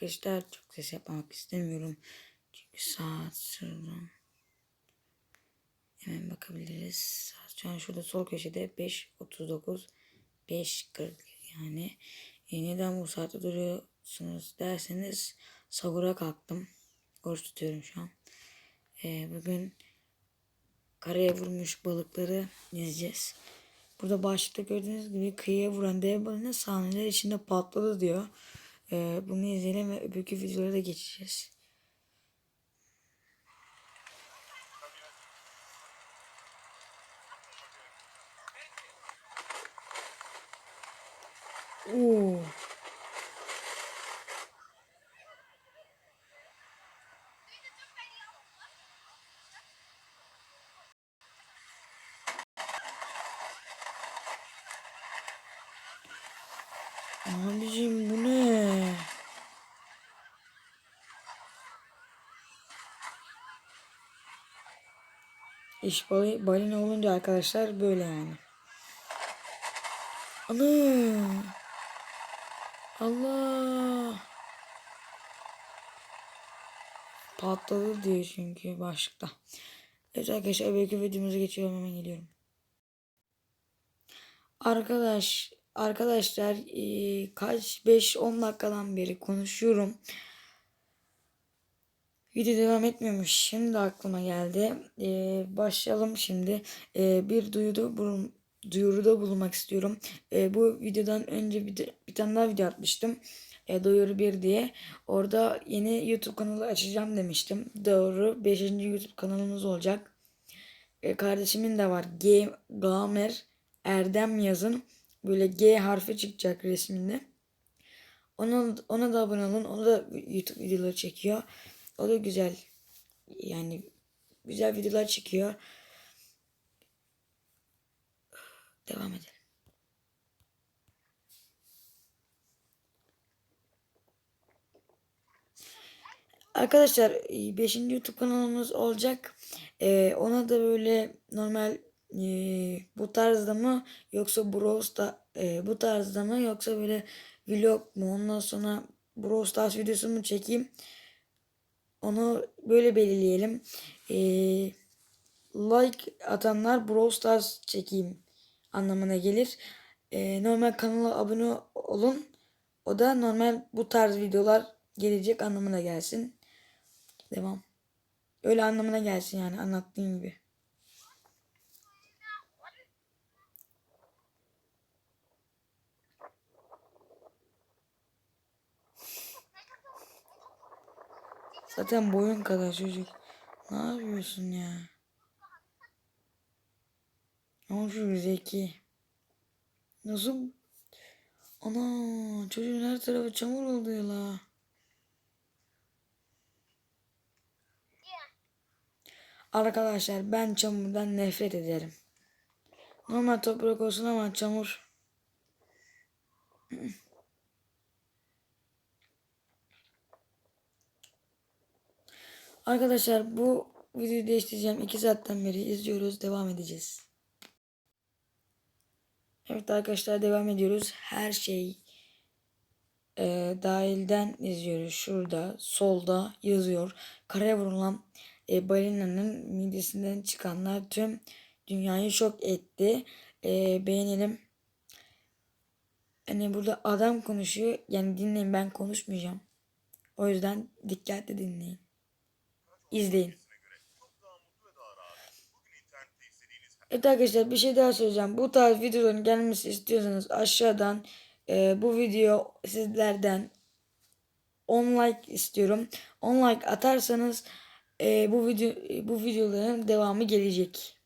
arkadaşlar çok ses yapmak istemiyorum. Çünkü saat şurada. Hemen bakabiliriz. Saat şu an şurada sol köşede 5.39 5.40 yani. E, neden bu saatte duruyorsunuz derseniz sahura kalktım. Oruç tutuyorum şu an. E, bugün karaya vurmuş balıkları yiyeceğiz. Burada başlıkta gördüğünüz gibi kıyıya vuran dev balina sahneler içinde patladı diyor. Ee, bunu izleyelim ve öbürkü videolara da geçeceğiz. Oo. Abicim bu ne? İş bali, balina olunca arkadaşlar böyle yani. Ana! Allah! Patladı diyor çünkü başlıkta. Evet arkadaşlar belki videomuza geçiyorum hemen geliyorum. Arkadaş arkadaşlar kaç 5-10 dakikadan beri konuşuyorum. Video devam etmiyormuş. Şimdi aklıma geldi. E, başlayalım şimdi. E, bir duyuruda bulun, duyuruda bulunmak istiyorum. E, bu videodan önce bir, de, bir tane daha video atmıştım. E, duyuru 1 diye. Orada yeni YouTube kanalı açacağım demiştim. Doğru. 5. YouTube kanalımız olacak. E, kardeşimin de var. Game Gamer Erdem yazın. Böyle G harfi çıkacak resminde. Ona, ona da abone olun. O da YouTube videoları çekiyor. O da güzel. Yani güzel videolar çekiyor. Devam edelim. Arkadaşlar 5. YouTube kanalımız olacak. Ee, ona da böyle normal e, bu tarzda mı yoksa Brawl Stars e, bu tarzda mı yoksa böyle vlog mu ondan sonra Brawl Stars videosu mu çekeyim onu böyle belirleyelim. E, like atanlar Brawl Stars çekeyim anlamına gelir. E, normal kanala abone olun. O da normal bu tarz videolar gelecek anlamına gelsin. Devam. Öyle anlamına gelsin yani anlattığım gibi Zaten boyun kadar çocuk. Ne yapıyorsun ya? Ama şu zeki. Nasıl? Ana çocuğun her tarafı çamur oldu ya la. Arkadaşlar ben çamurdan nefret ederim. Normal toprak olsun ama çamur. Arkadaşlar bu videoyu değiştireceğim. 2 saatten beri izliyoruz. Devam edeceğiz. Evet arkadaşlar devam ediyoruz. Her şey e, dahilden izliyoruz. Şurada solda yazıyor. Karaya vurulan e, balinanın midesinden çıkanlar tüm dünyayı şok etti. E, beğenelim. Hani burada adam konuşuyor. Yani dinleyin ben konuşmayacağım. O yüzden dikkatli dinleyin. İzleyin. Evet arkadaşlar bir şey daha söyleyeceğim. Bu tarz videoların gelmesi istiyorsanız aşağıdan e, bu video sizlerden 10 like istiyorum. 10 like atarsanız e, bu video bu videoların devamı gelecek.